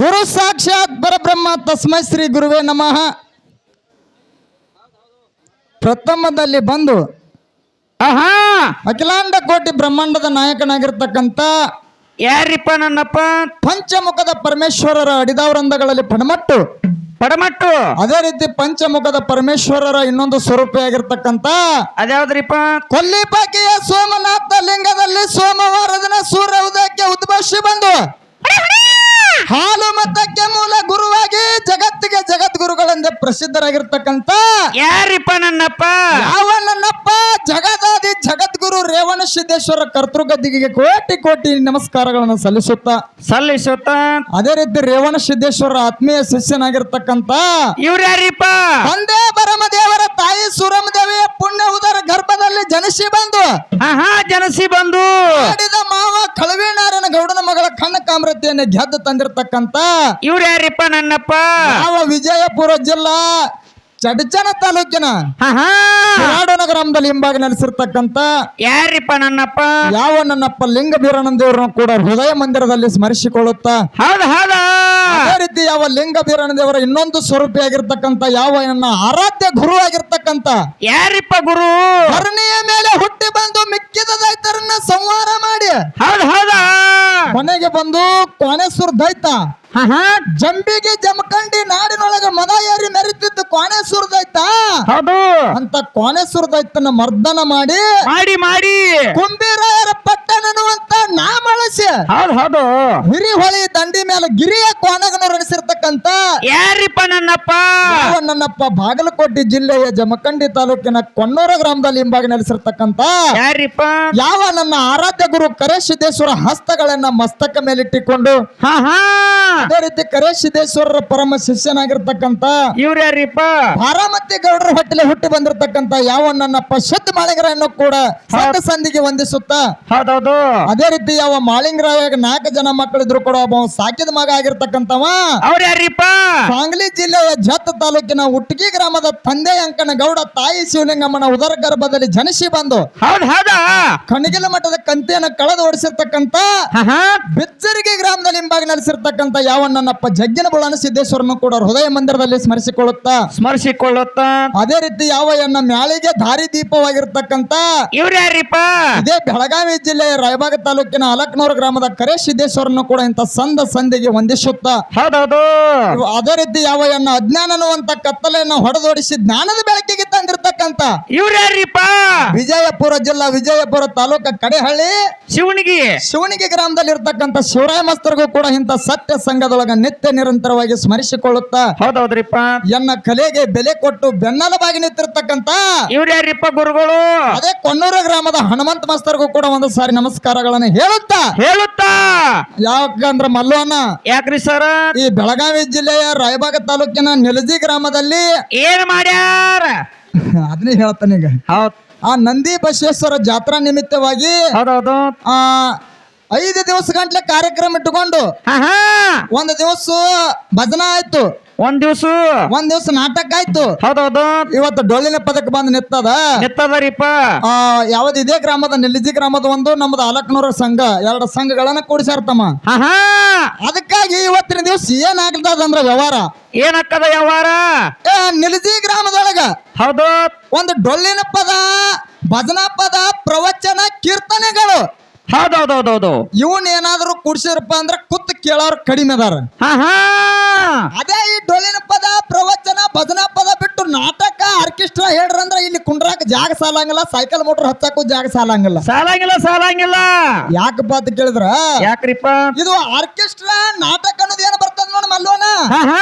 ಗುರು ಸಾಕ್ಷಾತ್ ಪರಬ್ರಹ್ಮ ತಸ್ಮೈ ಶ್ರೀ ಗುರುವೇ ನಮಃ. ಪ್ರಥಮದಲ್ಲಿ ಬಂದು ಆಹಾ ಅಖಿಲಾಂಡ ಕೋಟಿ ಬ್ರಹ್ಮಾಂಡದ ನಾಯಕನಾಗಿರ್ತಕ್ಕಂಥ ಯಾರಿಪ್ಪ ನನ್ನಪ್ಪ? ಪಂಚಮುಖದ ಪರಮೇಶ್ವರರ ಅಡಿದಾವರಂದಗಳಲ್ಲಿ ಪಣಮಟ್ಟು ಪಡಮಟ್ಟು. ಅದೇ ರೀತಿ ಪಂಚಮುಖದ ಪರಮೇಶ್ವರರ ಇನ್ನೊಂದು ಸ್ವರೂಪಿಯಾಗಿರ್ತಕ್ಕಂಥ ಅದ್ಯಾವ್ದ್ರಿಪ್ಪ? ಕೊಲ್ಲಿಪಾಕಿಯ ಸೋಮನಾಥ ಲಿಂಗದಲ್ಲಿ ಸೋಮವಾರ ದಿನ ಸೂರ್ಯ ಉದಯಕ್ಕೆ ಉದ್ಭವಿಸಿ ಬಂದು ಪ್ರಸಿದ್ಧರಾಗಿರ್ತಕ್ಕಂಥ ಯಾರಿಪ್ಪ ನನ್ನಪ್ಪ? ಯಾವ ನನ್ನಪ್ಪ? ಜಗದಾದಿ ಜಗದ್ಗುರು ರೇವಣ ಸಿದ್ದೇಶ್ವರ ಕರ್ತೃಗದ್ದಿಗೆ ಕೋಟಿ ಕೋಟಿ ನಮಸ್ಕಾರಗಳನ್ನು ಸಲ್ಲಿಸುತ್ತಾ. ಸಲ್ಲಿಸುತ್ತ? ಅದೇ ರೀತಿ ರೇವಣ ಸಿದ್ದೇಶ್ವರ ಆತ್ಮೀಯ ಶಿಷ್ಯನಾಗಿರ್ತಕ್ಕಂಥ ಇವ್ರ ಯಾರಿಪ್ಪ? ತಂದೆ ಬರಮದೇವರ ತಾಯಿ ಸುರಮದೇವಿಯ ಪುಣ್ಯ ಉದರ ಗರ್ಭದಲ್ಲಿ ಜನಿಸಿ ಬಂದು ಆಹಾ ಜನಸಿ ಬಂದು. ಮಾಡಿದ ಮಾವ ಕಣ್ಣ ಕಾಮ್ರತೆಯನ್ನು ಗೆದ್ದು ತಂದಿರತಕ್ಕಂತ ಇವ್ರ ಯಾರಿಪ್ಪ ನನ್ನಪ್ಪ? ಯಾವ ವಿಜಯಪುರ ಜಿಲ್ಲಾ ಚಡಚನ ತಾಲೂಕಿನ ಶಿರಾಡನ ಗ್ರಾಮದಲ್ಲಿ ಹಿಂಭಾಗ ನೆಲೆಸಿರ್ತಕ್ಕಂತ ಯಾರಿಪ್ಪ ನನ್ನಪ್ಪ? ಯಾವ ನನ್ನಪ್ಪ ಲಿಂಗ ಬೀರಾನಂದೇವರನ್ನು ಕೂಡ ಹೃದಯ ಮಂದಿರದಲ್ಲಿ ಸ್ಮರಿಸಿಕೊಳ್ಳುತ್ತಾ? ಹೌದು ಹೌದು. ಅದೇ ರೀತಿ ಯಾವ ಲಿಂಗ ಬೀರಾನಂದೇವರ ಇನ್ನೊಂದು ಸ್ವರೂಪಿಯಾಗಿರ್ತಕ್ಕಂತ ಯಾವ ನನ್ನ ಆರಾಧ್ಯ ಗುರು ಆಗಿರ್ತಕ್ಕಂತ ಯಾರಿಪ್ಪ ಗುರು? ಧರಣಿಯ ಮೇಲೆ ಹುಟ್ಟಿ ಬಂದು ಮಿಕ್ಕಿದ ದೈತರನ್ನ ಸಂವಾರ ಮಾಡಿ ಕೊನೆಗೆ ಬಂದು ಕೋಣೇಶ್ವರ ದೈತ. ಜಂಬಿಗೆ ಜಮಕಂಡಿ ನಾಡಿನೊಳಗ ಮದ ಏರಿ ಮೆರಿತಿದ್ದು ಕೋಣೇಶ್ವರ ದೈತ. ಹೌದು. ಅಂತ ಕೋಣೇಶ್ವರ ದೈತನ ಮರ್ದನ ಮಾಡಿ ಮಾಡಿ ಮಾಡಿ. ಅನ್ನುವಂತ ಹೌದು ಹೌದು. ಹಿರಿಹೊಳಿ ದಂಡಿ ಮೇಲೆ ಗಿರಿಯ ಕೋಣಗನವರು ಅನಿಸಿರ್ತಕ್ಕಂತ ಯಾರಿಪ್ಪ ನನ್ನಪ್ಪ? ನನ್ನಪ್ಪ ಬಾಗಲಕೋಟೆ ಜಿಲ್ಲೆಯ ಜಮಖಂಡಿ ತಾಲೂಕಿನ ಕೊನ್ನೂರ ಗ್ರಾಮದಲ್ಲಿ ಹಿಂಭಾಗ ನೆಲೆಸಿರ್ತಕ್ಕಂತ ಯಾರಿಪ್ಪ? ಯಾವ ನನ್ನ ಆರಾಧ್ಯ ಗುರು ಕರೇಶಿದ್ದೇಶ್ವರ ಹಸ್ತಗಳನ್ನ ಮಸ್ತಕ ಮೇಲಿಟ್ಟಿಕೊಂಡು ಹಾ ಹಾ. ಅದೇ ರೀತಿ ಕರೇಶಿದ್ದೇಶ್ವರರ ಪರಮ ಶಿಷ್ಯನಾಗಿರ್ತಕ್ಕಂತ ಇವ್ರ ಯಾರಿಪ್ಪ? ಬಾರಾಮತಿ ಗೌಡರ ಹೊಟ್ಟೆಲೆ ಹುಟ್ಟಿ ಬಂದಿರತಕ್ಕಂತ ಯಾವ ನನ್ನ ಶುದ್ಧ ಮಾಳಿಂಗರನ್ನು ಕೂಡ ಸಾಕ ಸಂಧಿಗೆ ವಂದಿಸುತ್ತ? ಹೌದೌದು. ಅದೇ ರೀತಿ ಯಾವ ಮಾಳಿಂಗರಾಯ ನಾಲ್ಕು ಜನ ಮಕ್ಕಳಿದ್ರು ಕೂಡ ಒಬ್ಬ ಸಾಕಿದ ಮಗ ಆಗಿರ್ತಕ್ಕಂಥವ? ಅವ್ರ ಯಾರಿಪ್ಪ? ಸಾಂಗ್ಲಿ ಜಿಲ್ಲೆಯ ಜತ್ ತಾಲೂಕಿನ ಉಟ್ಗಿ ಗ್ರಾಮದ ತಂದೆ ಅಂಕನ ಗೌಡ ತಾಯಿ ಶಿವಲಿಂಗಮ್ಮನ ಉದರ ಗರ್ಭದಲ್ಲಿ ಜನಿಸಿ ಬಂದು ಹೌದ್ ಹೌದಾ? ಕಣಗಿಲ ಮಠದ ಕಂತೆಯನ್ನು ಕಳೆದು ಓಡಿಸಿರ್ತಕ್ಕಂತ ಬಿಚ್ಚರಿಗೆ ಗ್ರಾಮದಲ್ಲಿ ಹಿಂಭಾಗ ನೆಲೆಸಿರ್ತಕ್ಕಂಥ ಯಾವ ನನ್ನಪ್ಪ ಜಗ್ಗಿನ ಬುಳನ ಸಿದ್ದೇಶ್ವರನ್ನು ಕೂಡ ಹೃದಯ ಮಂದಿರದಲ್ಲಿ ಸ್ಮರಿಸಿಕೊಳ್ಳುತ್ತಾ? ಸ್ಮರಿಸಿಕೊಳ್ಳುತ್ತಾ? ಅದೇ ರೀತಿ ಯಾವ ಎನ್ನ ಮ್ಯಾಳಿಗೆ ದಾರಿ ದೀಪವಾಗಿರ್ತಕ್ಕಂತ ಇವ್ರು ಯಾರಿಪ್ಪ? ಇದೇ ಬೆಳಗಾವಿ ಜಿಲ್ಲೆಯ ರಾಯಬಾಗ ತಾಲೂಕಿನ ಅಲಕ್ನೂರು ಗ್ರಾಮದ ಕರೆ ಸಿದ್ದೇಶ್ವರನ ಕೂಡ ಇಂತ ಸಂದ ಸಂದಿಗೆ ವಂದಿಸುತ್ತಾ? ಹೌದೌದು. ಅದೇ ರೀತಿ ಯಾವ ಎನ್ನ ಅಜ್ಞಾನ ಅನ್ನುವಂತ ಕತ್ತಲೆಯನ್ನು ಹೊಡೆದೋಡಿಸಿ ಜ್ಞಾನದ ಬೆಳಕಿಗೆ ತಂದಿರ್ತಕ್ಕಂತ ಇವ್ರು ವಿಜಯಪುರ ಜಿಲ್ಲಾ ವಿಜಯಪುರ ತಾಲೂಕ ಕಡೆಹಳ್ಳಿ ಶಿವಣಿಗೆ ಶಿವಣಿಗೆ ಗ್ರಾಮದಲ್ಲಿ ಇರ್ತಕ್ಕಂತ ಶಿವರಾಯ ಮಸ್ತರ್ಗೂ ಕೂಡ ಇಂತ ಸತ್ಯ ಸಂಘದೊಳಗ ನಿತ್ಯ ನಿರಂತರವಾಗಿ ಸ್ಮರಿಸಿಕೊಳ್ಳುತ್ತಾ ಹೌದೌದ್ರಿಪ್ಪ. ಎನ್ನ ಕಲೆಗೆ ಬೆಲೆ ಕೊಟ್ಟು ಬೆನ್ನಲವಾಗಿ ನಿಂತಿರ್ತಕ್ಕಂಥ ಇವ್ರ್ಯಾರಿಪ್ಪ ಗುರುಗಳು? ಅದೇ ಕೊನ್ನೂರ ಗ್ರಾಮದ ಹನುಮಂತ ಮಸ್ತರ್ಗೂ ಕೂಡ ಒಂದು ಸಾರಿ ನಮಸ್ಕಾರಗಳನ್ನು ಹೇಳುತ್ತಾ. ಹೇಳುತ್ತಾ? ಯಾಕಂದ್ರ ಮಲ್ಲೋನ ಯಾಕ್ರಿ ಸರ್? ಈ ಬೆಳಗಾವಿ ಜಿಲ್ಲೆಯ ರಾಯಬಾಗ ತಾಲೂಕಿನ ನೆಲಜಿ ಗ್ರಾಮದಲ್ಲಿ ಏನ್ ಮಾಡ್ಯಾರ? ಅದನ್ನೇ ಹೇಳ್ತಾನೆ ಈಗ. ಹೌದ್. ಆ ನಂದಿ ಬಸವೇಶ್ವರ ಜಾತ್ರಾ ನಿಮಿತ್ತವಾಗಿ ಹೌದೌದು. ಆ ಐದು ದಿವಸ ಗಂಟ್ಲೆ ಕಾರ್ಯಕ್ರಮ ಇಟ್ಟುಕೊಂಡು ಒಂದು ದಿವಸ ಭಜನ ಆಯ್ತು. ಒಂದ್ ದಿವ್ಸ? ಒಂದ್ ದಿವಸ ನಾಟಕ ಆಯ್ತು. ಹೌದೌದು. ಇವತ್ತು ಡೊಳ್ಳಿನ ಪದಕ ಬಂದು ನಿತ್ತದ ನಿತ್ತದರಿಪ್ಪ ಆ ಯಾವ್ದು ಇದೇ ಗ್ರಾಮದ ನಿಲ್ಲಿಜಿ ಗ್ರಾಮದ ಒಂದು ನಮ್ದು ಅಲಕ್ನೂರ ಸಂಘ. ಎರಡು ಸಂಘಗಳನ್ನ ಕೂಡಿಸಾರ್ತಮ್ಮ ಅದಕ್ಕಾಗಿ ಇವತ್ತಿನ ದಿವಸ ಏನಾಗ್ತದ ಅಂದ್ರ ವ್ಯವಹಾರ? ಏನಾಗ್ತದ ವ್ಯವಹಾರ? ಏ, ನಿಲಿಜಿ ಗ್ರಾಮದೊಳಗ ಹೌದು. ಒಂದು ಡೊಳ್ಳಿನ ಪದ ಭಜನಾ ಪದ ಪ್ರವಚನ ಕೀರ್ತನೆಗಳು ಹೌದೌದೌದೌದು ಇವನ್ ಏನಾದ್ರು ಕುಡ್ಸಿರಪ್ಪ ಅಂದ್ರ ಕುತ್ ಕೇಳೋರ್ ಕಡಿಮೆ ಅದಾರ. ಹಾ ಹಾ. ಅದೇ ಈ ಡೊಲಿನ ಪದ ಪ್ರವಚನ ಭಜನಾ ಪದ ಬಿಟ್ಟು ನಾಟಕ ಆರ್ಕೆಸ್ಟ್ರಾ ಹೇಳ್ರಂದ್ರ ಇಲ್ಲಿ ಕುಂಡ್ರಾಕ ಜಾಗ ಸಾಲಂಗಿಲ್ಲ ಸೈಕಲ್ ಮೋಟರ್ ಹತ್ತಕ್ಕೂ ಜಾಗ ಸಾಲಂಗಿಲ್ಲ. ಸಾಲಂಗಿಲ್ಲ ಸಾಲಂಗಿಲ್ಲ. ಯಾಕಪ್ಪ ಅಂತ ಕೇಳಿದ್ರ? ಯಾಕ್ರಿಪ್ಪ? ಇದು ಆರ್ಕೆಸ್ಟ್ರಾ ನಾಟಕ ಅನ್ನೋದು ಏನ್ ಬರ್ತದ ನೋಡ ಮಲ್ಲೋನ ಹಾ ಹಾ.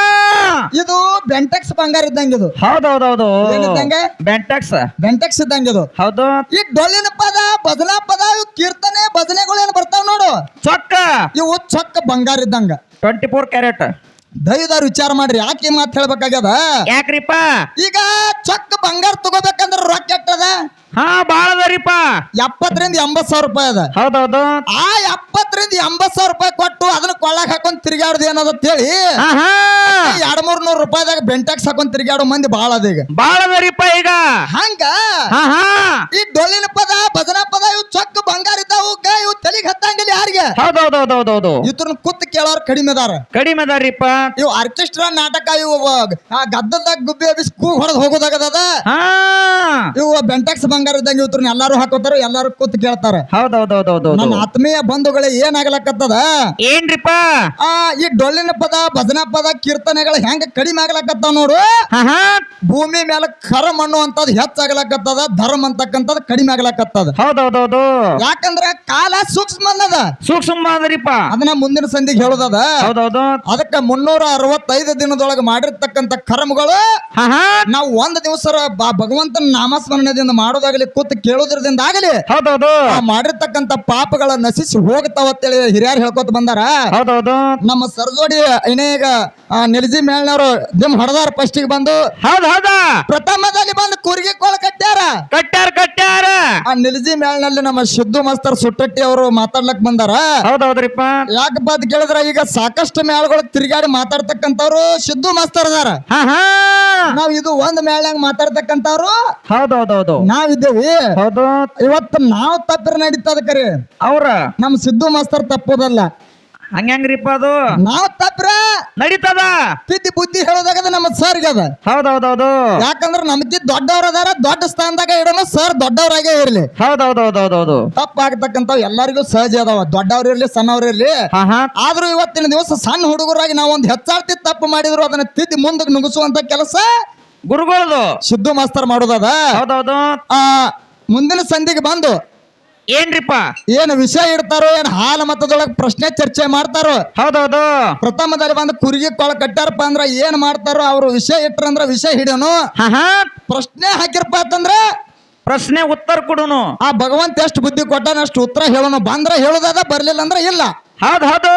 ಇದು ಬೆಂಟೆಕ್ಸ್ ಬಂಗಾರ ಇದ್ದಂಗೆ ಇದು ಹೌದೌದೌದು ಏನಿದ್ದಂಗೆ? ಬೆಂಟೆಕ್ಸ್ ಬೆಂಟೆಕ್ಸ್ ಇದ್ದಂಗೆ ಇದು ಹೌದು. ಈ ಡೊಲಿನ ಪದ ಭಜನಾ ಪದ ಇವು ಕೀರ್ತನೆ ಭಜನೆಗಳು ಏನ್ ಬರ್ತಾವ ನೋಡು. ಚೊಕ್ಕ. ಇವು ಚಕ್ಕ ಬಂಗಾರ ಇದ್ದಂಗ. ಟ್ವೆಂಟಿ ಫೋರ್ ಕ್ಯಾರೆಟ್ ದಯದಾರ ವಿಚಾರ ಮಾಡ್ರಿ ಯಾಕೆ ಈ ಮಾತು ಹೇಳ್ಬೇಕಾಗ್ಯದ? ಯಾಕ್ರಿಪ್ಪ? ಈಗ ಚಕ್ ಬಂಗಾರ ತಗೋಬೇಕಂದ್ರ ರೊಕ್ಕ ಎಟ್ಟದ ಹಾ ಬಾಳ ಅದರಿಪ್ಪ ಎಪ್ಪತ್ತರಿಂದ ಎಂಬತ್ ಸಾವಿರ ರೂಪಾಯಿ ಅದ. ಹೌದೌದು. ಆ ಎಪ್ಪತ್ತರಿಂದ ಎಂಬತ್ ಸಾವಿರ ರೂಪಾಯಿ ಕೊಟ್ಟು ಅದನ್ನ ಕೊಳ್ಳಾಕ್ ಹಾಕೊಂಡ್ ತಿರ್ಗಾಡುದು ಏನದ ಹೇಳಿ ಎರಡ್ ಮೂರ್ ನೂರ್ ರೂಪಾಯಿದಾಗ ಬೆಂಟಾಕ್ಸ್ ಹಾಕೊಂಡ್ ತಿರ್ಗಾಡೋ ಮಂದಿ ಬಾಳ ಅದ ಈಗ. ಬಾಳ ಅದರಿಪ್ಪ ಈಗ. ಹಂಗ? ಈ ಡೊಳ್ಳಿನ ಪದ ಭಜನಾ ಪದ ಇವು ಚಕ್ ಬಂಗಾರ ಇದ್ದಾವು ಇವು ತಲೆಗೆ ಹತ್ತಂಗಿಲ್ಲ ಯಾರಿಗೆ? ಹೌದೌದೌದೌದು. ಇವ್ರನ್ನ ಕುತ್ ಕೇಳೋರ್ ಕಡಿಮೆ ಅದಾರ. ಕಡಿಮೆ ಅದಾರಿಪ್ಪ ಇವು ಆರ್ಕೆಸ್ಟ್ರಾ ನಾಟಕ ಇವು ಗದ್ದದಾಗ ಗುಬ್ಬಿ ಹಬ್ಬಿಸಿ ಕೂ ಹೊಡೆದ್ ಹೋಗೋದಾಗದ ಇವು ಬೆಂಟಕ್ಸ್ ಬಂಗಾರ ಇದ್ದಂಗೆ ಇವ್ರನ್ನ ಎಲ್ಲಾರು ಹಾಕೋತಾರ ಎಲ್ಲಾರು ಕೂತ್ ಕೇಳ್ತಾರ. ಹೌದೌದೌದೌದು. ನನ್ನ ಆತ್ಮೀಯ ಬಂಧುಗಳೇ ಏನಾಗ್ಲಕ್ಕತ್ತದ ಏನ್ರಿಪ್ಪ? ಆ ಈ ಡೊಳ್ಳಿನ ಪದ ಭಜನಾ ಪದ ಕೀರ್ತನೆಗಳು ಹೆಂಗ ಕಡಿಮೆ ಆಗ್ಲಕ್ಕತ್ತಾವ ನೋಡು? ಭೂಮಿ ಮೇಲೆ ಮಣ್ಣು ಅಂತದ್ ಹೆಚ್ಚಾಗ್ಲಕತ್ತದ ಧರ್ಮ ಅಂತಕ್ಕಂಥದ್ದು ಕಡಿಮೆ ಆಗ್ಲಕತ್ತದ. ಹೌದೌದೌದು. ಯಾಕಂದ್ರೆ ಕಾಲ ಸೂಕ್ಷ್ಮ ಅನ್ನದ ಸೂಕ್ಷ್ಮ ಅದರಿಪ್ಪ ಅದನ್ನ ಮುಂದಿನ ಸಂಧಿಗೆ ಹೇಳೋದದ. ಹೌದೌದು. ಅದಕ್ಕ ಮುನ್ನೂರ ಅರವತ್ತೈದು ದಿನದೊಳಗೆ ಮಾಡಿರ್ತಕ್ಕಂತ ಕರ್ಮಗಳು ನಾವು ಒಂದ್ ದಿವಸ ಭಗವಂತನ ನಾಮಸ್ಮರಣೆದಿಂದ ಮಾಡೋದಾಗಲಿ ಕೂತ್ ಕೇಳೋದ್ರದಿಂದ ಆಗಲಿ ಹೌದೌದು. ಮಾಡಿರ್ತಕ್ಕಂತ ಪಾಪಗಳ ನಶಿಸಿ ಹೋಗ್ತಾವತ್ತೇಳಿ ಹಿರಿಯರು ಹೇಳ್ಕೊತ ಬಂದಾರ. ಹೌದೌದು. ನಮ್ಮ ಸರ್ಜೋಡಿ ಇನ್ನೇಗ ನೆಲಜಿ ಮೇಳ್ನವರು ದಿಮ್ ಹೊಡೆದಾರ ಫಸ್ಟಿಗೆ ಬಂದು ಹೌದ್ ಹೌದಾ. ಪ್ರಥಮದಲ್ಲಿ ಬಂದು ಕುರ್ಗಿ ಕೋಳ ಕಟ್ಟ್ಯಾರ? ಕಟ್ಟ್ಯಾರ ಕಟ್ಟ್ಯಾರ. ಆ ನಿಲ್ಜಿ ಮೇಳ್ನಲ್ಲಿ ನಮ್ಮ ಸಿದ್ದು ಮಾಸ್ತರ್ ಸುಟ್ಟಟ್ಟಿ ಅವರು ಮಾತಾಡ್ಲಕ್ ಬಂದಾರ. ಹೌದೌದ್ರಿಪ್ಪ. ಯಾಕೆ ಬದ್ ಕೇಳಿದ್ರ ಈಗ ಸಾಕಷ್ಟು ಮೇಳಗಳು ತಿರುಗಾಡಿ ಮಾತಾಡ್ತಕ್ಕಂಥವ್ರು ಸಿದ್ದು ಮಾಸ್ತರ್ ಅದಾರ. ಹಾ ಹಾ. ನಾವ್ ಇದು ಒಂದ್ ಮೇಳ್ನಾಗ ಮಾತಾಡ್ತಕ್ಕಂಥವ್ರು ಹೌದೌದೌದು. ನಾವಿದ್ದೇವಿ ಹೌದು. ಇವತ್ತು ನಾವು ತಪ್ಪಿರ ನಡೀತದ ಕರೆ. ಅವ್ರ? ನಮ್ ಸಿದ್ದು ಮಾಸ್ತರ್ ತಪ್ಪೋದಲ್ಲ. ಹಂಗ್ಯಾಂಗ್ರಿಪ್ಪ ಅದು? ನಾವ್ ತಪ್ಪ್ರ? ನಡೀತದ? ತಿದ್ದಿ ಬುದ್ಧಿ ಹೇಳೋದಾಗದ ನಮ್ಮ ಅದ. ಹೌದೌದೌದು. ಯಾಕಂದ್ರ ನಮ್ಗೆ ದೊಡ್ಡವ್ರ ಅದಾರ ದೊಡ್ಡ ಸ್ಥಾನದಾಗ ಇಡೋಣ ಸರ್ ದೊಡ್ಡವರಾಗೇ ಇರ್ಲಿ. ಹೌದೌದೌದೌದೌದು. ತಪ್ಪಾಗತಕ್ಕಂತ ಎಲ್ಲರಿಗೂ ಸಹಜ ಅದಾವ. ದೊಡ್ಡವ್ರ ಇರ್ಲಿ ಸಣ್ಣವ್ರ ಇರ್ಲಿ. ಆದ್ರೂ ಇವತ್ತಿನ ದಿವಸ ಸಣ್ಣ ಹುಡುಗರಾಗಿ ನಾವು ಒಂದು ಹೆಚ್ಚಾರ್ತಿ ತಪ್ಪು ಮಾಡಿದ್ರು ಅದನ್ನ ತಿದ್ದಿ ಮುಂದಕ್ಕೆ ನುಗ್ಗಿಸುವಂತ ಕೆಲಸ ಗುರುಗಳದು. ಸಿದ್ದು ಮಾಸ್ತರ್ ಮಾಡೋದದ. ಹೌದೌದು. ಆ ಮುಂದಿನ ಸಂಧಿಗೆ ಬಂದು ಏನ್ರಿಪ್ಪ? ಏನು ವಿಷಯ ಇಡ್ತಾರೋ ಏನ್ ಹಾಲ ಮತದೊಳಗೆ ಪ್ರಶ್ನೆ ಚರ್ಚೆ ಮಾಡ್ತಾರೋ? ಹೌದೌದು. ಪ್ರಥಮದಲ್ಲಿ ಬಂದು ಕುರಿಗಿ ಕೊಳ ಕಟ್ಟಾರಪ್ಪ ಅಂದ್ರ ಏನ್ ಮಾಡ್ತಾರೋ ಅವ್ರು ವಿಷಯ ಇಟ್ರಂದ್ರ ವಿಷಯ ಹಿಡಿಯೋನು. ಹಾ ಪ್ರಶ್ನೆ ಹಾಕಿರಪ್ಪ ಅಂತಂದ್ರ ಪ್ರಶ್ನೆ ಉತ್ತರ ಕೊಡುನು. ಆ ಭಗವಂತ ಎಷ್ಟು ಬುದ್ಧಿ ಕೊಟ್ಟಾನ ಅಷ್ಟು ಉತ್ತರ ಹೇಳೋನು. ಬಂದ್ರ ಹೇಳೋದದ ಬರ್ಲಿಲ್ಲ ಅಂದ್ರ ಇಲ್ಲ. ಹೌದ್ ಹೌದು.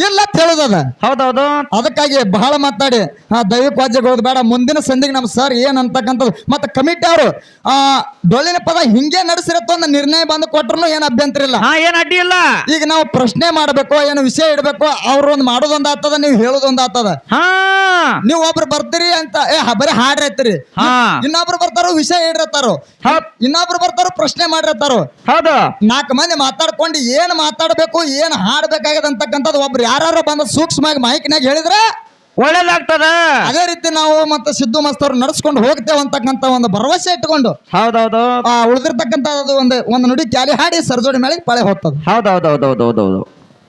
ಇಲ್ಲ ಅಂತ ಹೇಳೋದದ ಹೌದೌದು ಅದಕ್ಕಾಗಿ ಬಹಳ ಮಾತಾಡಿ. ಆ ದೈವಿಕ ವಾದ್ಯಗಳು ಬೇಡ. ಮುಂದಿನ ಸಂಧಿಗೆ ನಮ್ಮ ಸರ್ ಏನ್ ಅಂತಕ್ಕಂಥದ್ದು. ಮತ್ತೆ ಕಮಿಟಿ ಅವರು ಆ ಡೊಳ್ಳಿನ ಪದ ಹಿಂಗೆ ನಡೆಸಿರತ್ತೋ ಒಂದು ನಿರ್ಣಯ ಬಂದು ಕೊಟ್ರು ಏನ್ ಅಭ್ಯಂತರ ಇಲ್ಲ. ಹಾ ಏನ್ ಅಡ್ಡಿ ಇಲ್ಲ. ಈಗ ನಾವು ಪ್ರಶ್ನೆ ಮಾಡಬೇಕು ಏನು ವಿಷಯ ಇಡಬೇಕು ಅವ್ರ ಒಂದ್ ಮಾಡೋದೊಂದು ಆಗ್ತದ ನೀವು ಹೇಳೋದೊಂದು ಆಗ್ತದ. ಹಾ. ನೀವು ಒಬ್ರು ಬರ್ತೀರಿ ಅಂತ ಏ ಹ- ಬರೀ ಹಾಡ್ರೈತ್ರಿ ಹಾ. ಇನ್ನೊಬ್ರು ಬರ್ತಾರೋ ವಿಷಯ ಇಡಿರತ್ತಾರೋ ಹೌದ್ ಇನ್ನೊಬ್ರು ಬರ್ತಾರೋ ಪ್ರಶ್ನೆ ಮಾಡಿರ್ತಾರೋ. ಹೌದು. ನಾಲ್ಕು ಮಂದಿ ಮಾತಾಡ್ಕೊಂಡು ಏನ್ ಮಾತಾಡ್ಬೇಕು ಏನ್ ಹಾಡ್ಬೇಕಾಗದ ಅಂತಕ್ಕಂಥದ್ದು ಒಬ್ರು ಯಾರು ಬಂದ ಸೂಕ್ಷ್ಮವಾಗಿ ಮಾಹಿತಿನಾಗ ಹೇಳಿದ್ರೆ ಒಳ್ಳೇದಾಗ್ತದ. ಅದೇ ರೀತಿ ನಾವು ಮತ್ತೆ ಸಿದ್ದು ಮಸ್ತವ್ರು ನಡ್ಸ್ಕೊಂಡು ಹೋಗ್ತೇವೆ ಅಂತಕ್ಕಂಥ ಒಂದು ಭರವಸೆ ಇಟ್ಕೊಂಡು ಹೌದೌದು. ಆ ಉಳಿದಿರ್ತಕ್ಕಂಥ ಒಂದು ಒಂದು ನುಡಿ ಕ್ಯಾಲಿ ಹಾಡಿ ಸರ್ಜೋಡಿ ಮೇಲೆ ಪಳೆ ಹೋಗ್ತದೆ. ಹೌದೌದೌದೌದೌದು